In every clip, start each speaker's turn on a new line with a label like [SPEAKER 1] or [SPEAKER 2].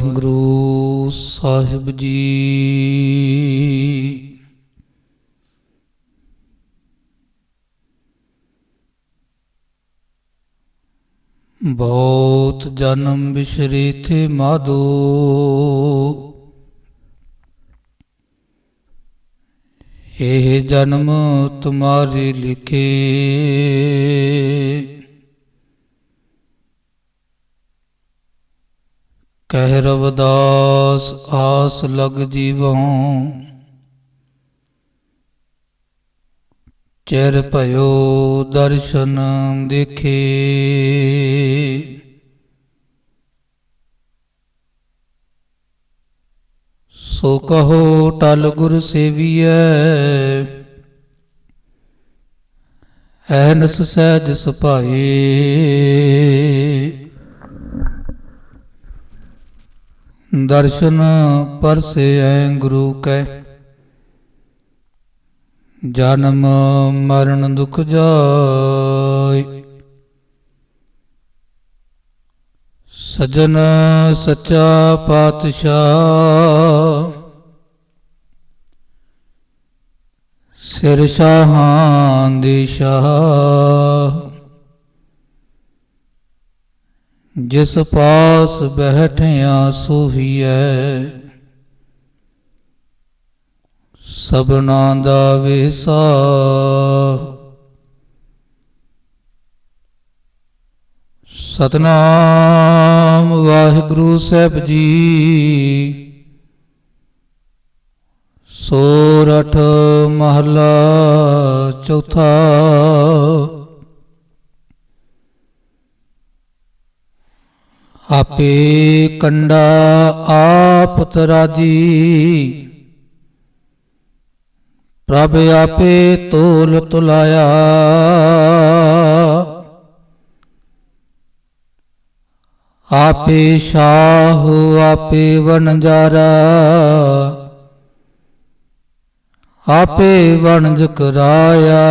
[SPEAKER 1] ਵਾਹਿਗੁਰੂ ਸਾਹਿਬ ਜੀ। ਬਹੁਤ ਜਨਮ ਬਿਸਰੇ ਥੇ ਮਾਦੋ। ਇਹ ਜਨਮ ਤੁਮਾਰੇ ਲਿਖੇ ਕਹਿ ਰਵਦਾਸ ਆਸ ਲਗ ਜੀਵੋਂ ਚਿਰ ਭਇਓ ਦਰਸ਼ਨ ਦੇਖੇ। ਸੋ ਕਹੋ ਟਲ ਗੁਰ ਸੇਵੀਐ। ਐਨਸ ਸਹਿਜ ਸੁਭਾਏ। ਦਰਸ਼ਨ ਪਰਸੇ ਗੁਰੂ ਕੈ। ਜਨਮ ਮਰਨ ਦੁਖ ਜਾਇ ਸਜਣ ਸੱਚਾ ਪਾਤਸ਼ਾਹ। ਸਿਰ ਸ਼ਾਹਾਂ ਦੀ ਸ਼ਾਹ। ਜਿਸ ਪਾਸ ਬੈਠਿਆ ਸੋਹੀਐ ਸਭਨਾ ਦਾ ਵੇਸਾ ਸਤਨਾਮ ਵਾਹਿਗੁਰੂ ਸਾਹਿਬ ਜੀ। ਆਪੇ ਕੰਡਾ ਆਪ ਤਰਾਜੀ ਪ੍ਰਭ ਆਪੇ ਤੋਲ ਤੁਲਾਇਆ ਆਪੇ ਸ਼ਾਹ ਆਪੇ ਵਣਜਾਰਾ ਆਪੇ ਵਣਜ ਕਰਾਇਆ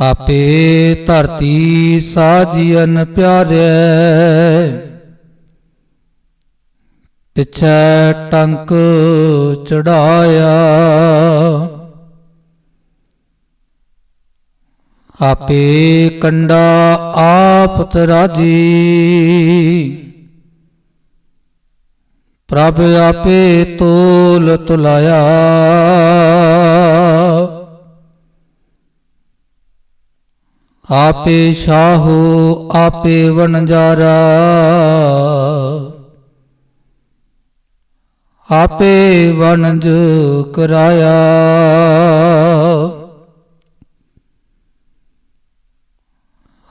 [SPEAKER 1] ਆਪੇ ਧਰਤੀ ਸਾਜੀਨ ਪਿਆਰੇ। ਪਿਛੈ ਟੰਕ ਚੜਾਇਆ। ਆਪੇ ਕੰਡਾ ਆਪ ਤਰਾਜੀ ਪ੍ਰਭ ਆਪੇ ਤੋਲ ਤੁਲਾਇਆ। ਆਪੇ ਸ਼ਾਹੋ ਆਪੇ ਵਣਜਾਰਾ। ਆਪੇ ਵਣਜ ਕਰਾਇਆ।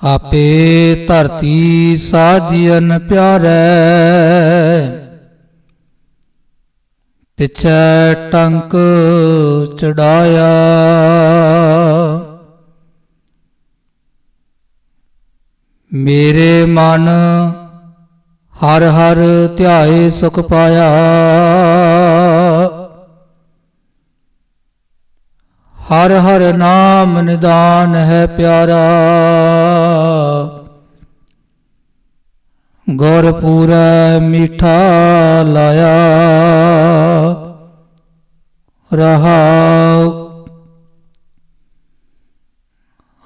[SPEAKER 1] ਆਪੇ ਧਰਤੀ ਸਾਜੀਨ ਪਿਆਰੇ। ਪਿਛੈ ਟੰਕ ਚੜਾਇਆ। ਮੇਰੇ ਮਨ ਹਰ ਹਰ ਧਿਆਏ ਸੁਖ ਪਾਇਆ। ਹਰ ਹਰ ਨਾਮ ਨਿਦਾਨ ਹੈ ਪਿਆਰਾ। ਗੁਰ ਪੂਰਾ ਮੀਠਾ ਲਾਇਆ। ਰਹਾਉ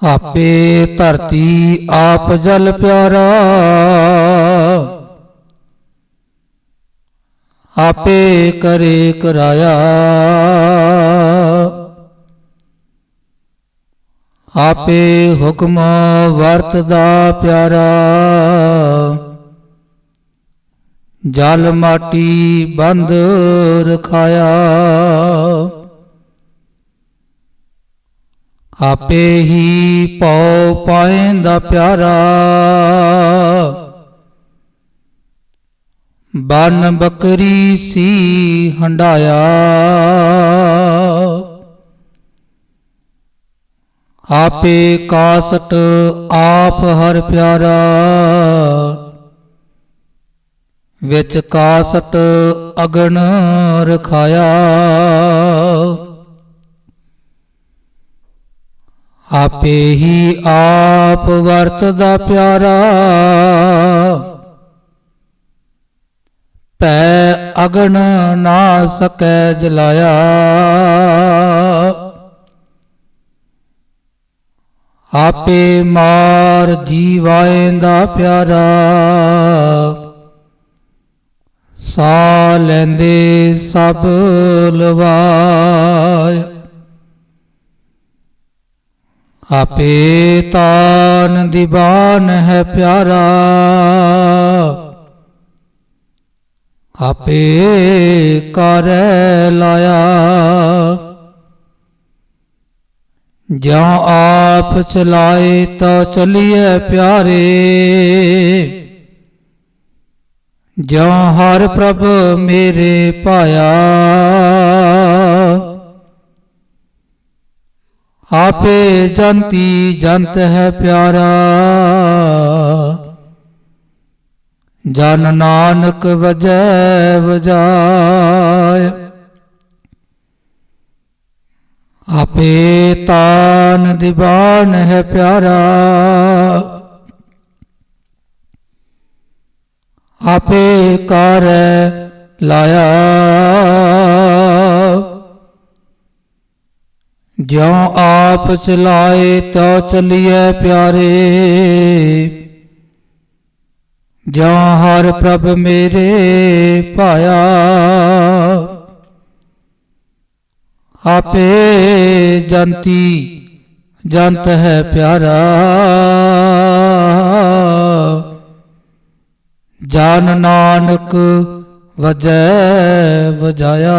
[SPEAKER 1] ਆਪੇ ਧਰਤੀ ਆਪ ਜਲ ਪਿਆਰਾ। ਆਪੇ ਕਰੇ ਕਰਾਇਆ। ਆਪੇ ਹੁਕਮ ਵਰਤਦਾ ਪਿਆਰਾ। ਜਲ ਮਾਟੀ ਬੰਦ ਰਖਾਇਆ। ਆਪੇ ਹੀ ਪਉ ਪਾਇੰਦਾ ਪਿਆਰਾ। ਬਨ ਬੱਕਰੀ ਸੀ ਹੰਡਾਇਆ। ਆਪੇ ਕਾਸਟ ਆਪ ਹਰ ਪਿਆਰਾ। ਵਿੱਚ ਕਾਸਟ ਅਗਨ ਰਖਾਇਆ। ਆਪੇ ਹੀ ਆ ਆਪ ਵਰਤਦਾ ਪਿਆਰਾ। ਪੈ ਅਗਨ ਨਾ ਸਕੈ ਜਲਾਇਆ। ਆਪੇ ਮਾਰ ਜੀਵਾਇਂਦਾ ਪਿਆਰਾ। ਸਾ ਲੈਂਦੇ ਸਭ ਲਵਾਇ ਆਪੇ ਤਾਨ ਦੀਵਾਨ ਹੈ ਪਿਆਰਾ। ਆਪੇ ਕਰੈ ਲਾਇਆ। ਜਾਂ ਆਪ ਚਲਾਏ ਤਾਂ ਚਲੀਏ ਪਿਆਰੇ। ਜਾਂ ਹਰ ਪ੍ਰਭ ਮੇਰੇ ਪਾਇਆ। ਆਪੇ ਜੰਤੀ ਜੰਤ ਹੈ ਪਿਆਰਾ। ਜਨ ਨਾਨਕ ਵਜੈ ਵਜਾਇ। ਆਪੇ ਤਾਨ ਦੀਵਾਨ ਹੈ ਪਿਆਰਾ। ਆਪੇ ਕਰੈ ਲਾਇਆ ਜਿਉ ਆਪ ਚਲਾਏ ਤਉ ਚਲੀਐ ਪਿਆਰੇ। ਜਿਉ ਹਰ ਪ੍ਰਭ ਮੇਰੇ ਭਾਇਆ। ਆਪੇ ਜੰਤੀ ਜੰਤ ਹੈ ਪਿਆਰਾ। ਜਾਨ ਨਾਨਕ ਵਜੈ ਵਜਾਇਆ।